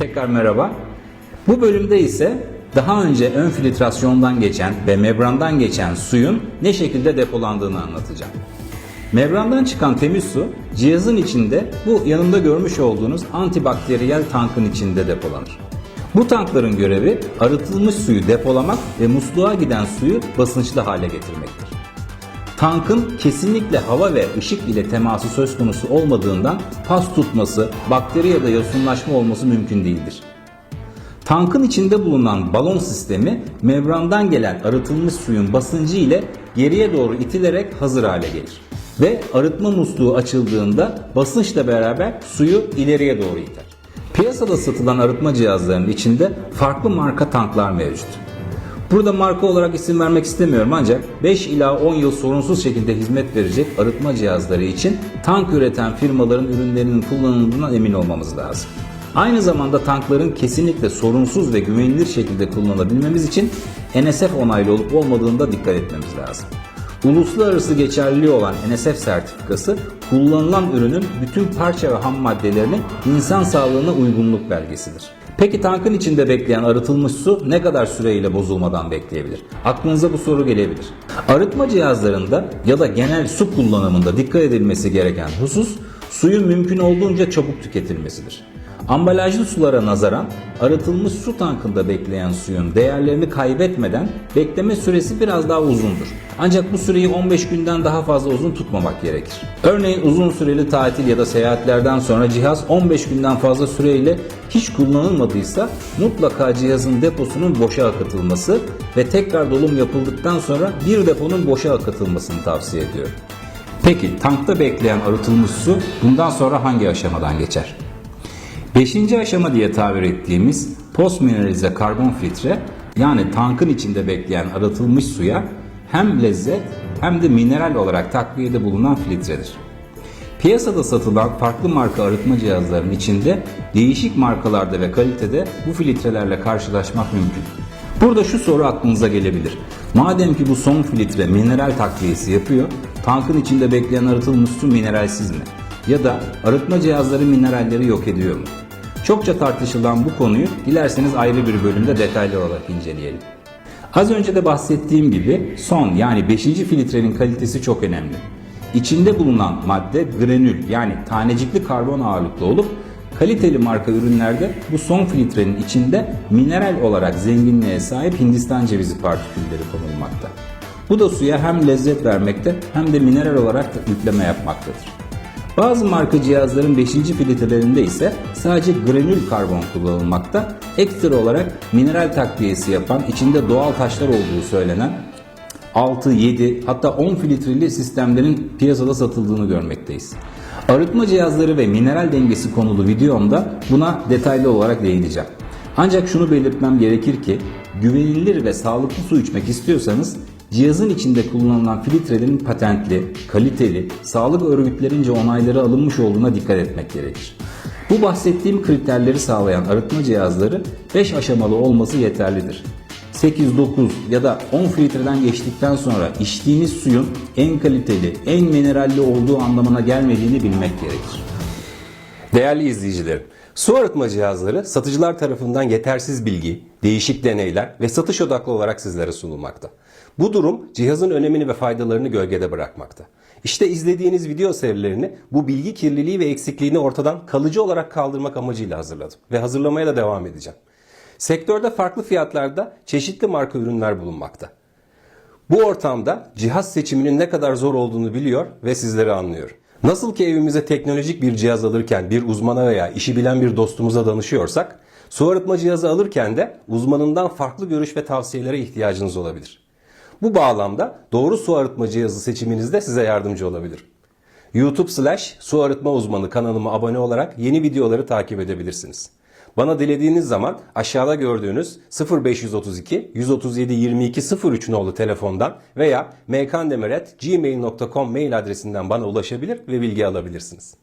tekrar merhaba. Bu bölümde ise daha önce ön filtrasyondan geçen ve membrandan geçen suyun ne şekilde depolandığını anlatacağım. Membrandan çıkan temiz su cihazın içinde bu yanımda görmüş olduğunuz antibakteriyel tankın içinde depolanır. Bu tankların görevi arıtılmış suyu depolamak ve musluğa giden suyu basınçlı hale getirmektir. Tankın kesinlikle hava ve ışık ile teması söz konusu olmadığından pas tutması, bakteri ya da yosunlaşma olması mümkün değildir. Tankın içinde bulunan balon sistemi membrandan gelen arıtılmış suyun basıncı ile geriye doğru itilerek hazır hale gelir. Ve arıtma musluğu açıldığında basınçla beraber suyu ileriye doğru iter. Piyasada satılan arıtma cihazlarının içinde farklı marka tanklar mevcut. Burada marka olarak isim vermek istemiyorum ancak 5 ila 10 yıl sorunsuz şekilde hizmet verecek arıtma cihazları için tank üreten firmaların ürünlerinin kullanıldığından emin olmamız lazım. Aynı zamanda tankların kesinlikle sorunsuz ve güvenilir şekilde kullanabilmemiz için NSF onaylı olup olmadığını da dikkat etmemiz lazım. Uluslararası geçerliliği olan NSF sertifikası kullanılan ürünün bütün parça ve ham maddelerinin insan sağlığına uygunluk belgesidir. Peki tankın içinde bekleyen arıtılmış su ne kadar süreyle bozulmadan bekleyebilir? Aklınıza bu soru gelebilir. Arıtma cihazlarında ya da genel su kullanımında dikkat edilmesi gereken husus suyun mümkün olduğunca çabuk tüketilmesidir. Ambalajlı sulara nazaran arıtılmış su tankında bekleyen suyun değerlerini kaybetmeden bekleme süresi biraz daha uzundur. Ancak bu süreyi 15 günden daha fazla uzun tutmamak gerekir. Örneğin uzun süreli tatil ya da seyahatlerden sonra cihaz 15 günden fazla süreyle hiç kullanılmadıysa mutlaka cihazın deposunun boşa akıtılması ve tekrar dolum yapıldıktan sonra bir deponun boşa akıtılmasını tavsiye ediyorum. Peki tankta bekleyen arıtılmış su bundan sonra hangi aşamadan geçer? Beşinci aşama diye tabir ettiğimiz post mineralize karbon filtre yani tankın içinde bekleyen arıtılmış suya hem lezzet hem de mineral olarak takviyede bulunan filtredir. Piyasada satılan farklı marka arıtma cihazlarının içinde değişik markalarda ve kalitede bu filtrelerle karşılaşmak mümkün. Burada şu soru aklınıza gelebilir. Madem ki bu son filtre mineral takviyesi yapıyor, tankın içinde bekleyen arıtılmış su mineralsiz mi? Ya da arıtma cihazları mineralleri yok ediyor mu? Çokça tartışılan bu konuyu dilerseniz ayrı bir bölümde detaylı olarak inceleyelim. Az önce de bahsettiğim gibi son yani 5. filtrenin kalitesi çok önemli. İçinde bulunan madde granül yani tanecikli karbon ağırlıklı olup kaliteli marka ürünlerde bu son filtrenin içinde mineral olarak zenginliğe sahip Hindistan cevizi partikülleri konulmakta. Bu da suya hem lezzet vermekte hem de mineral olarak da yükleme yapmaktadır. Bazı marka cihazların 5. filtrelerinde ise sadece granül karbon kullanılmakta. Ekstra olarak mineral takviyesi yapan, içinde doğal taşlar olduğu söylenen 6, 7 hatta 10 filtreli sistemlerin piyasada satıldığını görmekteyiz. Arıtma cihazları ve mineral dengesi konulu videomda buna detaylı olarak değineceğim. Ancak şunu belirtmem gerekir ki güvenilir ve sağlıklı su içmek istiyorsanız cihazın içinde kullanılan filtrelerin patentli, kaliteli, sağlık örgütlerince onayları alınmış olduğuna dikkat etmek gerekir. Bu bahsettiğim kriterleri sağlayan arıtma cihazları 5 aşamalı olması yeterlidir. 8, 9 ya da 10 filtreden geçtikten sonra içtiğiniz suyun en kaliteli, en mineralli olduğu anlamına gelmediğini bilmek gerekir. Değerli izleyicilerim, su arıtma cihazları satıcılar tarafından yetersiz bilgi, değişik deneyler ve satış odaklı olarak sizlere sunulmakta. Bu durum cihazın önemini ve faydalarını gölgede bırakmakta. İşte izlediğiniz video serilerini bu bilgi kirliliği ve eksikliğini ortadan kalıcı olarak kaldırmak amacıyla hazırladım ve hazırlamaya da devam edeceğim. Sektörde farklı fiyatlarda çeşitli marka ürünler bulunmakta. Bu ortamda cihaz seçiminin ne kadar zor olduğunu biliyor ve sizleri anlıyor. Nasıl ki evimize teknolojik bir cihaz alırken bir uzmana veya işi bilen bir dostumuza danışıyorsak, su arıtma cihazı alırken de uzmanından farklı görüş ve tavsiyelere ihtiyacınız olabilir. Bu bağlamda doğru su arıtma cihazı seçiminizde size yardımcı olabilir. YouTube slash su arıtma uzmanı kanalıma abone olarak yeni videoları takip edebilirsiniz. Bana dilediğiniz zaman aşağıda gördüğünüz 0532 137 22 03 nolu telefondan veya mkandemir@gmail.com mail adresinden bana ulaşabilir ve bilgi alabilirsiniz.